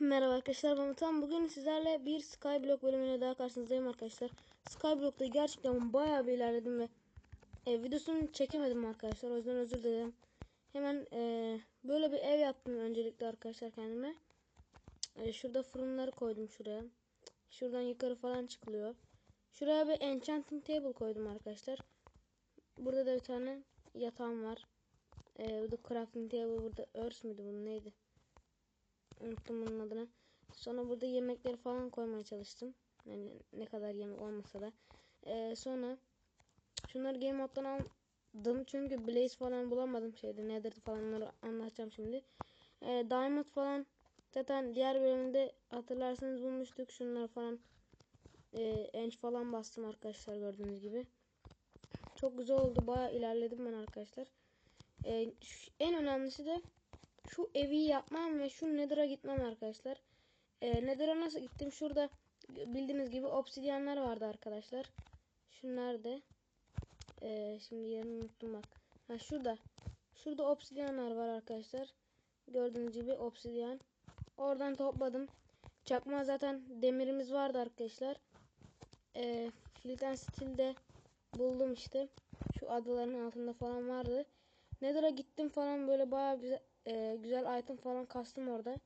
Merhaba arkadaşlar ben Utan. Bugün sizlerle bir Skyblock bölümüne daha karşınızdayım arkadaşlar. Skyblock'ta gerçekten bayağı bir ilerledim ve e, videosunu çekemedim arkadaşlar. O yüzden özür dilerim. Hemen e, böyle bir ev yaptım öncelikle arkadaşlar kendime. E, şurada fırınları koydum şuraya. Şuradan yukarı falan çıkılıyor. Şuraya bir enchanting table koydum arkadaşlar. Burada da bir tane yatağım var. E, burada crafting table, burada örs müydü bunun neydi? Unuttum bunun adını. Sonra burada yemekleri falan koymaya çalıştım. Yani ne kadar yemek olmasa da. Ee, sonra şunları game moddan aldım. Çünkü Blaze falan bulamadım şeyde. Nether falan onları anlatacağım şimdi. Ee, Diamond falan zaten diğer bölümde hatırlarsanız bulmuştuk. Şunları falan e, enç falan bastım arkadaşlar gördüğünüz gibi. Çok güzel oldu. Baya ilerledim ben arkadaşlar. Ee, en önemlisi de şu evi yapmam ve şu Nether'a gitmem arkadaşlar. Ee, Nether'a nasıl gittim? Şurada bildiğiniz gibi obsidyenler vardı arkadaşlar. Şunlar da. Ee, şimdi yerini unuttum bak. Ha şurada. Şurada obsidyenler var arkadaşlar. Gördüğünüz gibi obsidyen. Oradan topladım. Çakma zaten demirimiz vardı arkadaşlar. Ee, Flint and Steel'de buldum işte. Şu adaların altında falan vardı. Nether'a gittim falan böyle bayağı güzel, e, güzel item falan kastım orada.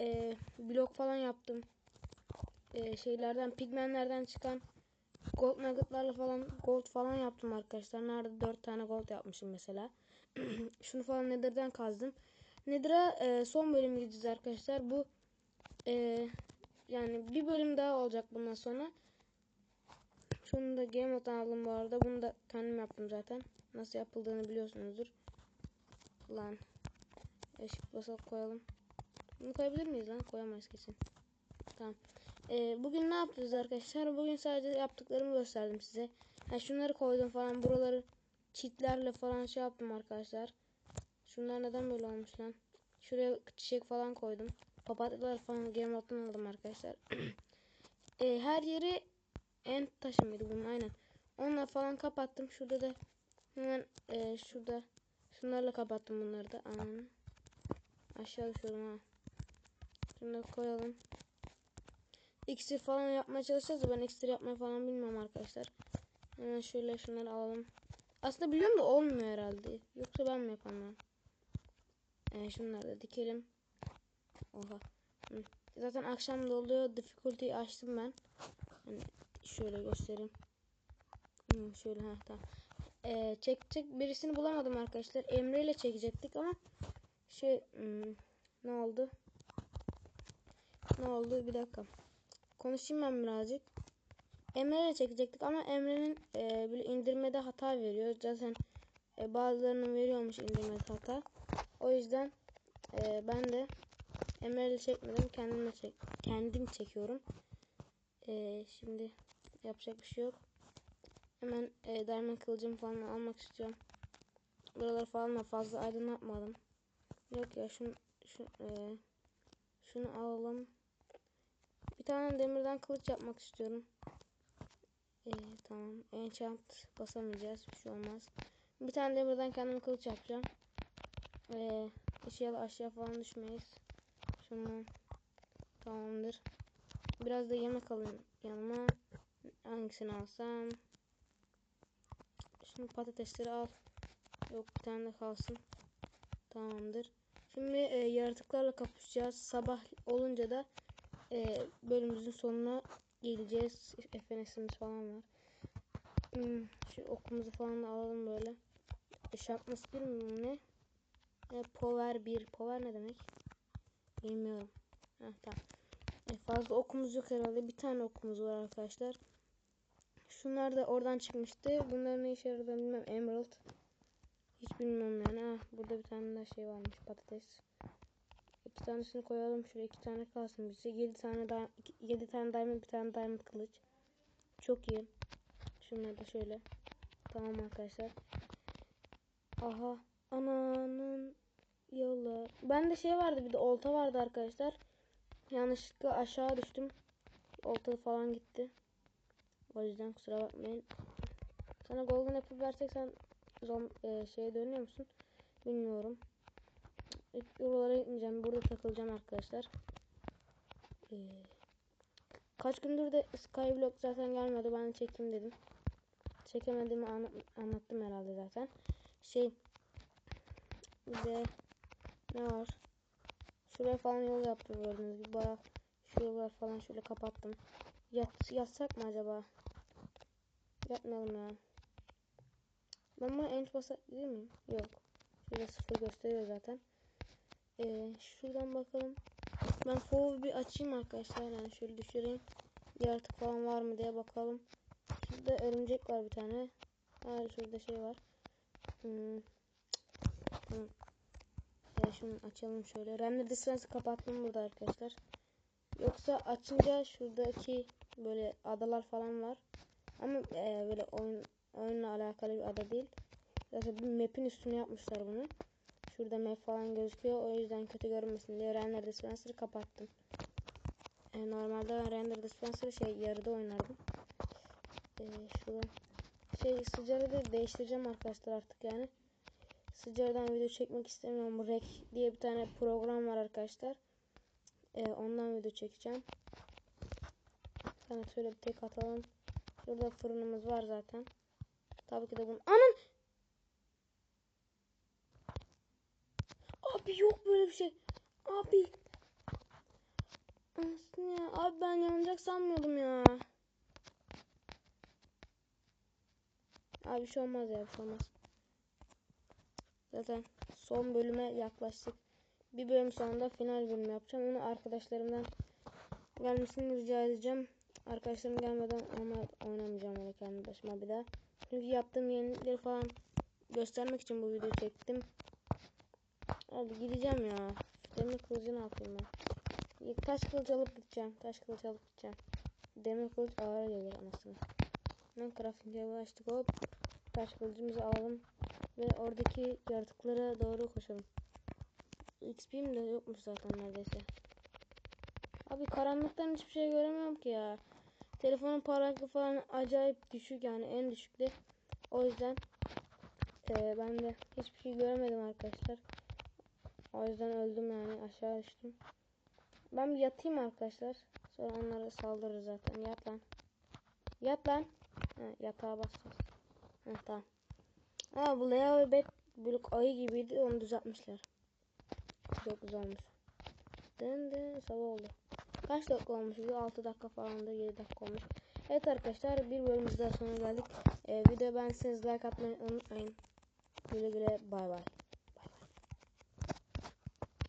E, blok falan yaptım. E, şeylerden pigmenlerden çıkan gold nuggetlarla falan gold falan yaptım arkadaşlar. Nerede 4 tane gold yapmışım mesela. Şunu falan Nether'dan kazdım. Nether'a e, son bölüm gideceğiz arkadaşlar. Bu e, yani bir bölüm daha olacak bundan sonra. Şunu da game mode'dan aldım bu arada. Bunu da kendim yaptım zaten. Nasıl yapıldığını biliyorsunuzdur. Lan. Eşit basarak koyalım. Bunu koyabilir miyiz lan? Koyamayız kesin. Tamam. Ee, bugün ne yapacağız arkadaşlar? Bugün sadece yaptıklarımı gösterdim size. Ha, şunları koydum falan. Buraları çitlerle falan şey yaptım arkadaşlar. Şunlar neden böyle olmuş lan? Şuraya çiçek falan koydum. Papatyalar falan game mode'dan aldım arkadaşlar. Ee, her yeri en taşı mıydı bunun aynen. Onunla falan kapattım. Şurada da hemen e, şurada şunlarla kapattım bunları da. Anam. Aşağı düşüyorum ha. Şunları koyalım. İksir falan yapmaya çalışacağız da ben iksir yapmayı falan bilmiyorum arkadaşlar. Hemen şöyle şunları alalım. Aslında biliyorum da olmuyor herhalde. Yoksa ben mi yapamam? Ee, şunları da dikelim. Oha. Hı. Zaten akşam da oluyor. Difficulty'yi açtım ben. Hani şöyle göstereyim. Hmm, şöyle ha tamam. Ee, çekecek birisini bulamadım arkadaşlar. Emre ile çekecektik ama şey hmm, ne oldu? Ne oldu? Bir dakika. Konuşayım ben birazcık. Emre ile çekecektik ama Emre'nin e, böyle indirmede hata veriyor. Zaten e, bazılarının veriyormuş indirmede hata. O yüzden e, ben de Emre ile çekmedim. Kendimle çek kendim çekiyorum. E, şimdi yapacak bir şey yok. Hemen e, diamond kılıcımı falan almak istiyorum. Buralar falan da fazla aydınlatmadım. Yok ya şunu, şu, e, şunu alalım. Bir tane demirden kılıç yapmak istiyorum. E, tamam. Enchant basamayacağız. Bir şey olmaz. Bir tane demirden kendime kılıç yapacağım. E, inşallah aşağı falan düşmeyiz. Şunu tamamdır. Biraz da yemek alayım yanıma. Hangisini alsam? Şimdi patatesleri al. Yok bir tane de kalsın. Tamamdır. Şimdi e, yaratıklarla kapışacağız. Sabah olunca da e, bölümümüzün sonuna geleceğiz. FNS'imiz falan var. Hmm, şu okumuzu falan alalım böyle. E, Sharpness 1 mi ne? E, power 1. Power ne demek? Bilmiyorum. Heh, tamam. E, fazla okumuz yok herhalde. Bir tane okumuz var arkadaşlar. Şunlar da oradan çıkmıştı. Bunların ne işe yaradığını bilmem. Emerald. Hiç bilmiyorum yani. Ah, burada bir tane daha şey varmış. Patates. İki tanesini koyalım. Şuraya iki tane kalsın bize. Yedi tane daha, yedi tane diamond, bir tane diamond kılıç. Çok iyi. Şunları da şöyle. Tamam arkadaşlar. Aha. Ananın yola. Bende şey vardı bir de olta vardı arkadaşlar. Yanlışlıkla aşağı düştüm. Olta falan gitti. O yüzden kusura bakmayın. Sana golden apple versek sen zom e, şeye dönüyor musun? Bilmiyorum. İlk Oralara gitmeyeceğim. Burada takılacağım arkadaşlar. Ee, kaç gündür de Skyblock zaten gelmedi. Ben çekeyim dedim. Çekemediğimi anla- anlattım herhalde zaten. Şey bir de ne var? Şuraya falan yol yaptım gördüğünüz gibi. Baya şu yollar falan şöyle kapattım. Yat, yatsak mı acaba? Yatmayalım ya. Ben buna enç basak değil miyim? Yok. Şurada sıfır gösteriyor zaten. Ee, şuradan bakalım. Ben fovu bir açayım arkadaşlar. Yani şöyle düşüreyim. Yaratık falan var mı diye bakalım. Şurada örümcek var bir tane. Hayır şurada şey var. Hmm. Hmm. Ya şunu açalım şöyle. Render Dispense'ı kapattım burada arkadaşlar. Yoksa açınca şuradaki böyle adalar falan var. Ama e, böyle oyun oyunla alakalı bir ada değil. Zaten bir map'in üstüne yapmışlar bunu. Şurada map falan gözüküyor. O yüzden kötü görünmesin diye Render Dispenser'ı kapattım. E, normalde ben Render Dispenser'ı şey yarıda oynardım. E, şurada şey sıcarı da değiştireceğim arkadaşlar artık yani. Sıcardan video çekmek istemiyorum. Rec diye bir tane program var arkadaşlar. E, ondan video çekeceğim. Sana şöyle bir tek atalım. Şurada fırınımız var zaten. Tabii ki de bunun... Anam! Abi yok böyle bir şey. Abi. Anasını ya. Abi ben yanacak sanmıyordum ya. Abi bir şey olmaz ya bir şey olmaz. Zaten son bölüme yaklaştık. Bir bölüm sonunda final bölümü yapacağım. Onu arkadaşlarımdan gelmesini rica edeceğim. Arkadaşlarım gelmeden ama oynamayacağım öyle kendi başıma bir daha. Çünkü yaptığım yenilikleri falan göstermek için bu videoyu çektim. Abi gideceğim ya. Demir kılıcı ne yapayım ben? Taş kılıç alıp gideceğim. Taş kılıç alıp gideceğim. Demir kılıç ağır gelir anasını. Ben crafting table açtık hop. Taş kılıcımızı alalım. Ve oradaki yaratıklara doğru koşalım. XP'm de yokmuş zaten neredeyse. Abi karanlıktan hiçbir şey göremiyorum ki ya. Telefonun parlaklığı falan acayip düşük yani en düşükte. O yüzden e, ben de hiçbir şey göremedim arkadaşlar. O yüzden öldüm yani aşağı düştüm. Ben bir yatayım arkadaşlar. Sonra onlara saldırır zaten. Yat lan. Yat lan. Ha, yatağa basacağız. Ha, tamam. Aa bu Leo Bet blok ayı gibiydi onu düzeltmişler. Çok güzel olmuş. Dın dın sabah oldu. Kaç dakika olmuş? Bir 6 dakika falan da 7 dakika olmuş. Evet arkadaşlar bir bölümümüz daha sonuna geldik. Ee, video beğendiyseniz like atmayı unutmayın. Güle güle bay bay.